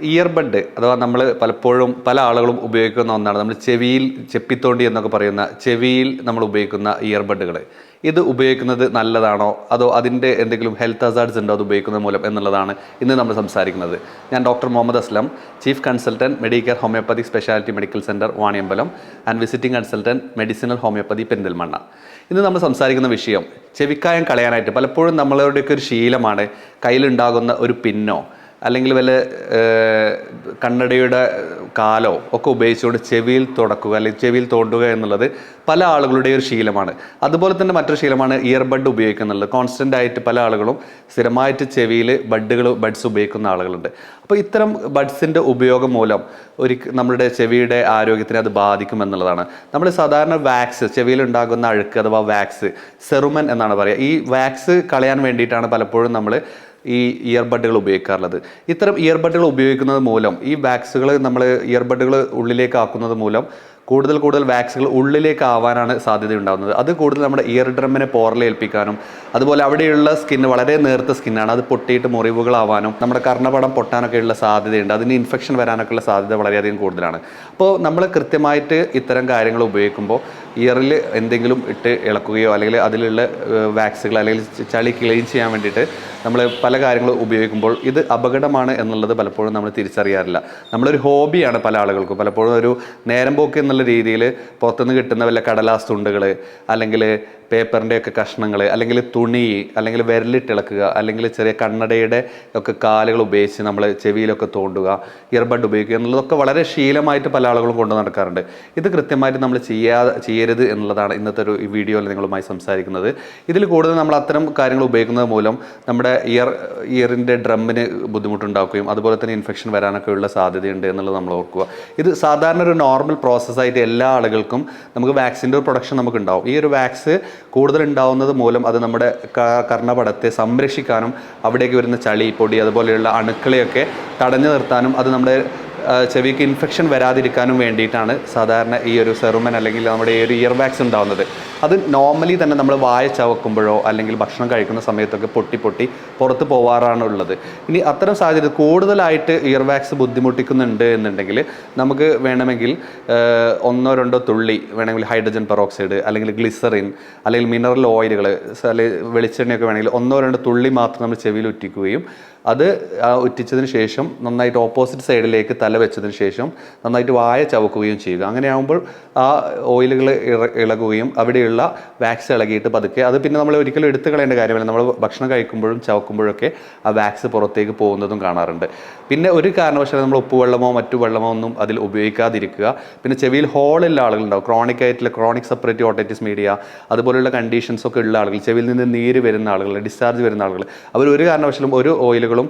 Earbud അഥവാ നമ്മൾ പലപ്പോഴും പല ആളുകളും ഉപയോഗിക്കുന്ന ഒന്നാണ്. നമ്മൾ ചെവിയിൽ ചെപ്പിത്തോണ്ടി എന്നൊക്കെ പറയുന്ന ചെവിയിൽ നമ്മൾ ഉപയോഗിക്കുന്ന ഇയർബഡുകൾ ഇത് ഉപയോഗിക്കുന്നത് നല്ലതാണോ? അതോ അതിന്റെ എന്തെങ്കിലും ഹെൽത്ത് ഹസാർഡ്സ് ഉണ്ടോ അത് ഉപയോഗിക്കുന്ന മൂലം എന്നുള്ളതാണ് ഇന്ന് നമ്മൾ സംസാരിക്കുന്നത്. ഞാൻ doctor Muhammad Aslam chief consultant medical homoeopathy speciality medical centre Vaniyambalam and visiting consultant medicinal homoeopathy Perinthalmanna. ഇന്ന് നമ്മൾ സംസാരിക്കുന്ന വിഷയം ചെവിക്കായം കളയാനായിട്ട്. പലപ്പോഴും നമ്മളുടെയൊക്കെ ഒരു ശീലമാണ് കയ്യിലുണ്ടാകുന്ന ഒരു പിന്നോ അല്ലെങ്കിൽ വല്ല കണ്ണടയുടെ കാലോ ഒക്കെ ഉപയോഗിച്ചുകൊണ്ട് ചെവിയിൽ തുടക്കുക അല്ലെങ്കിൽ ചെവിയിൽ തോണ്ടുക എന്നുള്ളത് പല ആളുകളുടെ ഒരു ശീലമാണ്. അതുപോലെ തന്നെ മറ്റൊരു ശീലമാണ് ഇയർബഡ് ഉപയോഗിക്കുന്നുള്ളത് കോൺസ്റ്റന്റ് ആയിട്ട് പല ആളുകളും സ്ഥിരമായിട്ട് ചെവിയിൽ ബഡ്ഡുകൾ ബഡ്സ് ഉപയോഗിക്കുന്ന ആളുകളുണ്ട്. അപ്പോൾ ഇത്തരം ബഡ്സിന്റെ ഉപയോഗം മൂലം ഒരു നമ്മുടെ ചെവിയുടെ ആരോഗ്യത്തിനെ അത് ബാധിക്കും എന്നുള്ളതാണ്. നമ്മൾ സാധാരണ വാക്സ് ചെവിയിൽ ഉണ്ടാകുന്ന അഴുക്ക് അഥവാ വാക്സ് സെറുമൻ എന്നാണ് പറയുക. ഈ വാക്സ് കളയാൻ വേണ്ടിയിട്ടാണ് പലപ്പോഴും നമ്മൾ ഈ ഇയർബഡുകൾ ഉപയോഗിക്കാറുള്ളത്. ഇത്തരം ഇയർബഡുകൾ ഉപയോഗിക്കുന്നത് മൂലം ഈ വാക്സുകൾ നമ്മൾ ഇയർബഡുകൾ ഉള്ളിലേക്ക് ആക്കുന്നത് മൂലം കൂടുതൽ കൂടുതൽ വാക്സുകൾ ഉള്ളിലേക്ക് ആവാനാണ് സാധ്യത ഉണ്ടാകുന്നത് അത് കൂടുതൽ നമ്മുടെ ഇയർ ഡ്രമ്മിനെ പോറലേൽപ്പിക്കാനും അതുപോലെ അവിടെയുള്ള സ്കിന്ന് വളരെ നേർത്ത സ്കിന്നാണ് അത് പൊട്ടിയിട്ട് മുറിവുകളാവാനും നമ്മുടെ കർണപടം പൊട്ടാനൊക്കെയുള്ള സാധ്യതയുണ്ട്. അതിന് ഇൻഫെക്ഷൻ വരാനൊക്കെയുള്ള സാധ്യത വളരെയധികം കൂടുതലാണ്. അപ്പോൾ നമ്മൾ കൃത്യമായിട്ട് ഇത്തരം കാര്യങ്ങൾ ഉപയോഗിക്കുമ്പോൾ ഇയറിൽ എന്തെങ്കിലും ഇട്ട് ഇളക്കുകയോ അല്ലെങ്കിൽ അതിലുള്ള വാക്സുകൾ അല്ലെങ്കിൽ ചളി ക്ലീൻ ചെയ്യാൻ വേണ്ടിയിട്ട് നമ്മൾ പല കാര്യങ്ങളും ഉപയോഗിക്കുമ്പോൾ ഇത് അപകടമാണ് എന്നുള്ളത് പലപ്പോഴും നമ്മൾ തിരിച്ചറിയാറില്ല. നമ്മളൊരു ഹോബിയാണ് പല ആളുകൾക്കും. പലപ്പോഴും ഒരു നേരം പോക്ക് എന്നുള്ള രീതിയിൽ പുറത്തുനിന്ന് കിട്ടുന്ന വല്ല കടലാസ് തുണ്ടുകൾ അല്ലെങ്കിൽ പേപ്പറിന്റെ ഒക്കെ കഷ്ണങ്ങൾ അല്ലെങ്കിൽ തുണി അല്ലെങ്കിൽ വിരലിട്ടിളക്കുക അല്ലെങ്കിൽ ചെറിയ കണ്ണടയുടെ ഒക്കെ കാലുകൾ ഉപയോഗിച്ച് നമ്മൾ ചെവിയിലൊക്കെ തോണ്ടുക ഇയർബഡ് ഉപയോഗിക്കുക എന്നുള്ളതൊക്കെ വളരെ ശീലമായിട്ട് പല ആളുകളും കൊണ്ടു നടക്കാറുണ്ട്. ഇത് കൃത്യമായിട്ട് നമ്മൾ ചെയ്യാ ചെയ്യരുത് എന്നുള്ളതാണ് ഇന്നത്തെ ഒരു വീഡിയോയിൽ നിങ്ങളുമായി സംസാരിക്കുന്നത്. ഇതിൽ കൂടുതൽ നമ്മൾ അത്തരം കാര്യങ്ങൾ ഉപയോഗിക്കുന്നത് മൂലം നമ്മുടെ ഇയർ ഇയറിന്റെ ഡ്രമ്മിന് ബുദ്ധിമുട്ടുണ്ടാക്കുകയും അതുപോലെ തന്നെ ഇൻഫെക്ഷൻ വരാനൊക്കെ ഉള്ള സാധ്യതയുണ്ട് എന്നുള്ളത് നമ്മൾ ഓർക്കുക. ഇത് സാധാരണ ഒരു നോർമൽ പ്രോസസ്സായിട്ട് എല്ലാ ആളുകൾക്കും നമുക്ക് വാക്സിന്റെ ഒരു പ്രൊഡക്ഷൻ നമുക്ക് ഉണ്ടാവും ഈ ഒരു വാക്സ് കൂടുതൽ ഉണ്ടാവുന്നത് മൂലം അത് നമ്മുടെ കർണപടത്തെ സംരക്ഷിക്കാനും അവിടേക്ക് വരുന്ന ചളി പൊടി അതുപോലെയുള്ള അണുക്കളെയൊക്കെ തടഞ്ഞു നിർത്താനും അത് നമ്മുടെ ചെവിക്ക് ഇൻഫെക്ഷൻ വരാതിരിക്കാനും വേണ്ടിയിട്ടാണ് സാധാരണ ഈ ഒരു സെറുമൻ അല്ലെങ്കിൽ നമ്മുടെ ഈ ഒരു ഇയർ വാക്സ് ഉണ്ടാവുന്നത്. അത് നോർമലി തന്നെ നമ്മൾ വായ ചവക്കുമ്പോഴോ അല്ലെങ്കിൽ ഭക്ഷണം കഴിക്കുന്ന സമയത്തൊക്കെ പൊട്ടി പൊട്ടി പുറത്ത് പോവാറാണ് ഉള്ളത്. ഇനി അത്തരം സാഹചര്യം കൂടുതലായിട്ട് ഇയർ വാക്സ് ബുദ്ധിമുട്ടിക്കുന്നുണ്ട് എന്നുണ്ടെങ്കിൽ നമുക്ക് വേണമെങ്കിൽ ഒന്നോ രണ്ടോ തുള്ളി വേണമെങ്കിൽ ഹൈഡ്രജൻ പെറോക്സൈഡ് അല്ലെങ്കിൽ ഗ്ലിസറിൻ അല്ലെങ്കിൽ മിനറൽ ഓയിലുകൾ അല്ലെങ്കിൽ വെളിച്ചെണ്ണയൊക്കെ വേണമെങ്കിൽ ഒന്നോ രണ്ടോ തുള്ളി മാത്രം നമ്മൾ ചെവിയിൽ ഉറ്റിക്കുകയും അത് ഉറ്റിച്ചതിന് ശേഷം നന്നായിട്ട് ഓപ്പോസിറ്റ് സൈഡിലേക്ക് തല വെച്ചതിന് ശേഷം നന്നായിട്ട് വായ ചവക്കുകയും ചെയ്യുക അങ്ങനെയാകുമ്പോൾ ആ ഓയിലുകൾ ഇളകുകയും അവിടെയുള്ള വാക്സ് ഇളകിയിട്ട് പതുക്കെ അത് പിന്നെ നമ്മൾ ഒരിക്കലും എടുത്തു കളയേണ്ട കാര്യമില്ല. നമ്മൾ ഭക്ഷണം കഴിക്കുമ്പോഴും ചവക്കുമ്പോഴൊക്കെ ആ വാക്സ് പുറത്തേക്ക് പോകുന്നതും കാണാറുണ്ട്. പിന്നെ ഒരു കാരണവശാലും നമ്മൾ ഉപ്പുവെള്ളമോ മറ്റു വെള്ളമോ ഒന്നും അതിൽ ഉപയോഗിക്കാതിരിക്കുക. പിന്നെ ചെവിയിൽ ഹോളുള്ള ആളുകളുണ്ടാവും. ക്രോണിക് ആയിട്ടുള്ള ക്രോണിക് സെപ്പറേറ്റീവ് ഓട്ടൈറ്റിസ് മീഡിയ അതുപോലുള്ള കണ്ടീഷൻസ് ഒക്കെ ഉള്ള ആളുകൾ ചെവിയിൽ നിന്ന് നീര് വരുന്ന ആളുകൾ ഡിസ്ചാർജ് വരുന്ന ആളുകൾ അവർ ഒരു കാരണവശാലും ഒരു ഓയിലുകളും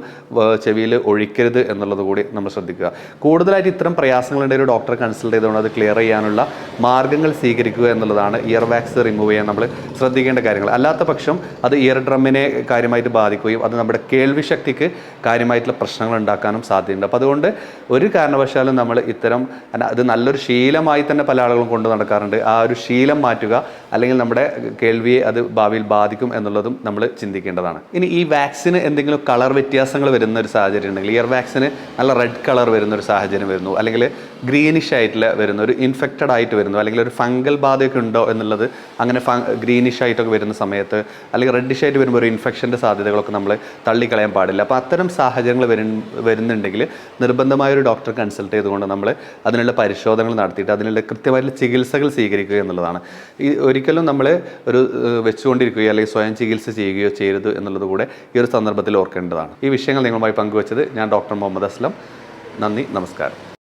ചെവിയിൽ ഒഴിക്കരുത് എന്നുള്ളത് കൂടി നമ്മൾ ശ്രദ്ധിക്കുക. കൂടുതലായിട്ട് ഇത്തരം പ്രയാസങ്ങളുണ്ടെങ്കിൽ ഒരു ഡോക്ടറെ കൺസൾട്ട് ചെയ്തുകൊണ്ട് അത് ക്ലിയർ ചെയ്യാനുള്ള മാർഗങ്ങൾ സ്വീകരിക്കുക എന്നുള്ളതാണ് ഇയർ വാക്സ് റിമൂവ് ചെയ്യാൻ നമ്മൾ ശ്രദ്ധിക്കേണ്ട കാര്യങ്ങൾ. അല്ലാത്ത പക്ഷം അത് ഇയർ ഡ്രമ്മിനെ കാര്യമായിട്ട് ബാധിക്കുകയും അത് നമ്മുടെ കേൾവി ശക്തിക്ക് കാര്യമായിട്ടുള്ള പ്രശ്നങ്ങൾ ഉണ്ടാക്കാനും സാധ്യതയുണ്ട്. അപ്പോൾ അതുകൊണ്ട് ഒരു കാരണവശാലും നമ്മൾ ഇത്തരം അത് നല്ലൊരു ശീലമായി തന്നെ പല ആളുകളും കൊണ്ടു നടക്കാറുണ്ട്. ആ ഒരു ശീലം മാറ്റുക അല്ലെങ്കിൽ നമ്മുടെ കേൾവിയെ അത് ഭാവിയിൽ ബാധിക്കും എന്നുള്ളതും നമ്മൾ ചിന്തിക്കേണ്ടതാണ്. ഇനി ഈ വാക്സിന് എന്തെങ്കിലും കളർ വ്യത്യാസങ്ങൾ വരുന്ന ഒരു സാഹചര്യം ഉണ്ടെങ്കിൽ ഇയർ വാക്സിന് നല്ല റെഡ് കളർ വരുന്ന ഒരു സാഹചര്യം വരുന്നു. അല്ലെങ്കിൽ ഗ്രീനിഷ് ആയിട്ടുള്ള വരുന്ന ഒരു ഇൻഫെക്റ്റഡ് ആയിട്ട് വരുന്നു. അല്ലെങ്കിൽ ഒരു ഫംഗൽ ബാധയൊക്കെ ഉണ്ടോ എന്നുള്ളത് അങ്ങനെ ഗ്രീനിഷ് ആയിട്ടൊക്കെ വരുന്ന സമയത്ത് അല്ലെങ്കിൽ റെഡിഷ് ആയിട്ട് വരുമ്പോൾ ഒരു ഇൻഫെക്ഷന്റെ സാധ്യതകളൊക്കെ നമ്മൾ തള്ളിക്കളയാൻ പാടില്ല. അപ്പോൾ അത്തരം സാഹചര്യങ്ങൾ വരു വരുന്നുണ്ടെങ്കിൽ നിർബന്ധമായ ഒരു ഡോക്ടറെ കൺസൾട്ട് ചെയ്തുകൊണ്ട് നമ്മൾ അതിനുള്ള പരിശോധനകൾ നടത്തിയിട്ട് അതിനുള്ള കൃത്യമായിട്ടുള്ള ചികിത്സകൾ സ്വീകരിക്കുക എന്നുള്ളതാണ്. ഈ ഒരിക്കലും നമ്മൾ ഒരു വെച്ചുകൊണ്ടിരിക്കുകയോ അല്ലെങ്കിൽ സ്വയം ചികിത്സ ചെയ്യുകയോ ചെയ്യരുത് എന്നുള്ളത് കൂടെ ഈ ഒരു സന്ദർഭത്തിൽ ഓർക്കേണ്ടതാണ്. ഈ വിഷയങ്ങൾ നിങ്ങളുമായി പങ്കുവച്ചത് ഞാൻ ഡോക്ടർ മുഹമ്മദ് അസ്ലം. നന്ദി നമസ്കാരം.